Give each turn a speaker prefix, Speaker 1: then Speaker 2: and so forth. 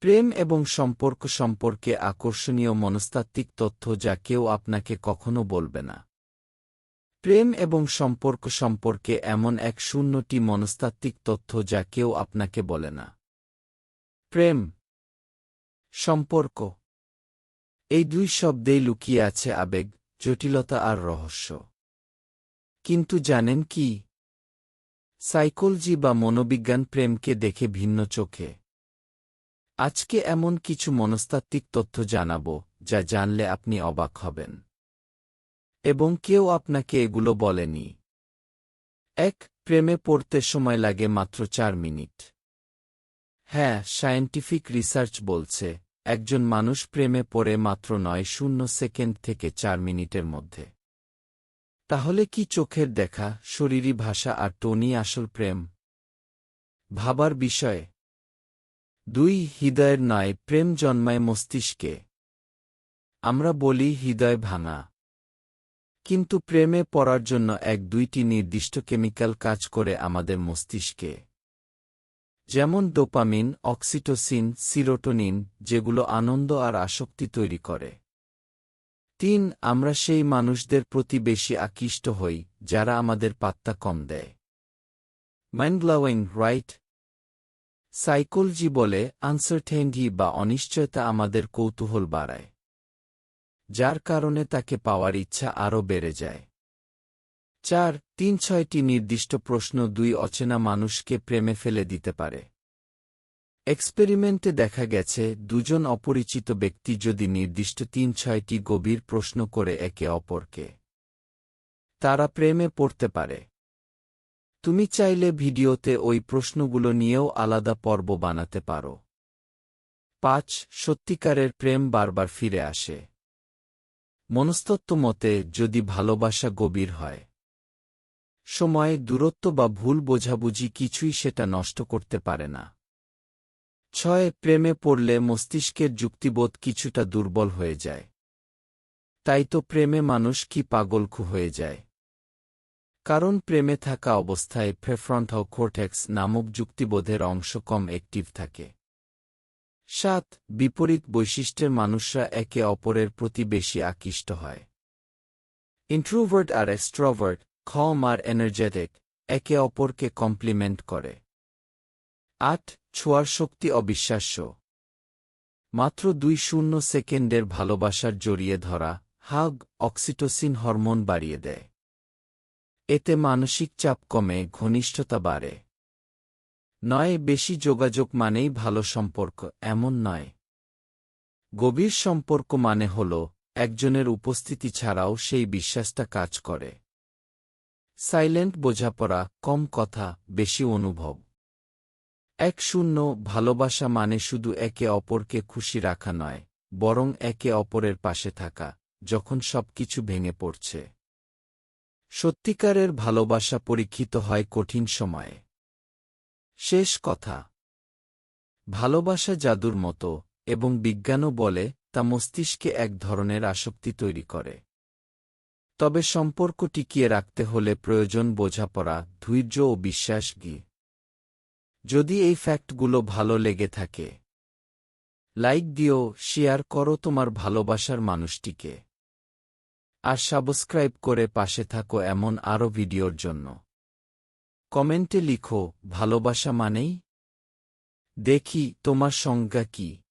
Speaker 1: প্রেম এবং সম্পর্ক সম্পর্কে আকর্ষণীয় মনস্তাত্ত্বিক তথ্য যা কেউ আপনাকে কখনো বলবে না। প্রেম এবং সম্পর্ক সম্পর্কে এমন এক শূন্যটি মনস্তাত্ত্বিক তথ্য যা কেউ আপনাকে বলে না। প্রেম, সম্পর্ক, এই দুই শব্দেই লুকিয়ে আছে আবেগ, জটিলতা আর রহস্য। কিন্তু জানেন কি? সাইকোলজি বা মনোবিজ্ঞান প্রেমকে দেখে ভিন্ন চোখে। আজকে এমন কিছু মনস্তাত্ত্বিক তথ্য জানাব, যা জানলে আপনি অবাক হবেন। এবং কেউ আপনাকে এগুলো বলেনি। এক, প্রেমে পড়তে সময় লাগে মাত্র চার মিনিট। হ্যাঁ সায়েন্টিফিক রিসার্চ বলছে, একজন মানুষ প্রেমে পড়ে মাত্র নয় শূন্য সেকেন্ড থেকে চার মিনিটের মধ্যে। তাহলে কি চোখের দেখা, শরীরী ভাষা আর টোনি আসল প্রেম? ভাবার বিষয় দুই হৃদয়ের নয়, প্রেম জন্মায় মস্তিষ্কে। আমরা বলি হৃদয় ভাঙা। কিন্তু প্রেমে পড়ার জন্য এক দুইটি নির্দিষ্ট কেমিক্যাল কাজ করে আমাদের মস্তিষ্কে। যেমন ডোপামিন, অক্সিটোসিন, সিরোটোনিন, যেগুলো আনন্দ আর আসক্তি তৈরি করে। তিন, আমরা সেই মানুষদের প্রতি বেশি আকৃষ্ট হই, যারা আমাদের পাত্তা কম দেয়। মাইন্ডগ্লাওয়িং রাইট? সাইকোলজি বলে, আনসার্টেন্টি বা অনিশ্চয়তা আমাদের কৌতূহল বাড়ায়। যার কারণে তাকে পাওয়ার ইচ্ছা আরও বেড়ে যায়। চার, তিন, ছয়টি নির্দিষ্ট প্রশ্ন দুই অচেনা মানুষকে প্রেমে ফেলে দিতে পারে। এক্সপেরিমেন্টে দেখা গেছে, দুজন অপরিচিত ব্যক্তি যদি নির্দিষ্ট তিন, ছয়টি গভীর প্রশ্ন করে একে অপরকে, তারা প্রেমে পড়তে পারে। তুমি চাইলে ভিডিওতে ওই প্রশ্নগুলো নিয়েও আলাদা পর্ব বানাতে পারো। পাঁচ, সত্যিকারের প্রেম বারবার ফিরে আসে। মনস্তত্ব মতে, যদি ভালোবাসা গভীর হয়, সময় দূরত্ব বা ভুল বোঝাবুঝি কিছুই সেটা নষ্ট করতে পারে না। ছয়, প্রেমে পড়লে মস্তিষ্কের যুক্তিবোধ কিছুটা দুর্বল হয়ে যায়। তাই তো প্রেমে মানুষ কি পাগলখু হয়ে যায়। কারণ প্রেমে থাকা অবস্থায় ফ্রেফ্রন্টাল কোর্টেক্স নামক যুক্তিবোধের অংশ কম অ্যাক্টিভ থাকে। সাত, বিপরীত বৈশিষ্ট্যের মানুষরা একে অপরের প্রতি বেশি আকৃষ্ট হয়। ইন্ট্রোভার্ট আর এক্সট্রোভার্ট খম আর এনার্জেটিক একে অপরকে কমপ্লিমেন্ট করে। আট, ছোঁয়ার শক্তি অবিশ্বাস্য। মাত্র দুই শূন্য সেকেন্ডের ভালোবাসার জড়িয়ে ধরা, হাগ অক্সিটোসিন হরমোন বাড়িয়ে দেয়। এতে মানসিক চাপ কমে, ঘনিষ্ঠতা বাড়ে। নয়, বেশি যোগাযোগ মানেই ভালো সম্পর্ক, এমন নয়। গভীর সম্পর্ক মানে হল, একজনের উপস্থিতি ছাড়াও সেই বিশ্বাসটা কাজ করে। সাইলেন্ট বোঝাপড়া, কম কথা, বেশি অনুভব। এক শূন্য, ভালোবাসা মানে শুধু একে অপরকে খুশি রাখা নয়, বরং একে অপরের পাশে থাকা, যখন সবকিছু ভেঙে পড়ছে। সত্যিকারের ভালোবাসা পরীক্ষিত হয় কঠিন সময়ে। শেষ কথা। ভালোবাসা জাদুর মতো এবং বিজ্ঞানও বলে, তা মস্তিষ্কে এক ধরনের আসক্তি তৈরি করে। তবে সম্পর্ক টিকিয়ে রাখতে হলে প্রয়োজন বোঝাপড়া, ধৈর্য ও বিশ্বাস গি। যদি এই ফ্যাক্টগুলো ভালো লেগে থাকে, লাইক দিও, শেয়ার করো তোমার ভালোবাসার মানুষটিকে। আর সাবস্ক্রাইব করে পাশে থাকো এমন আরও ভিডিওর জন্য। কমেন্টে লিখো, ভালোবাসা মানেই? দেখি তোমার সংজ্ঞা কি।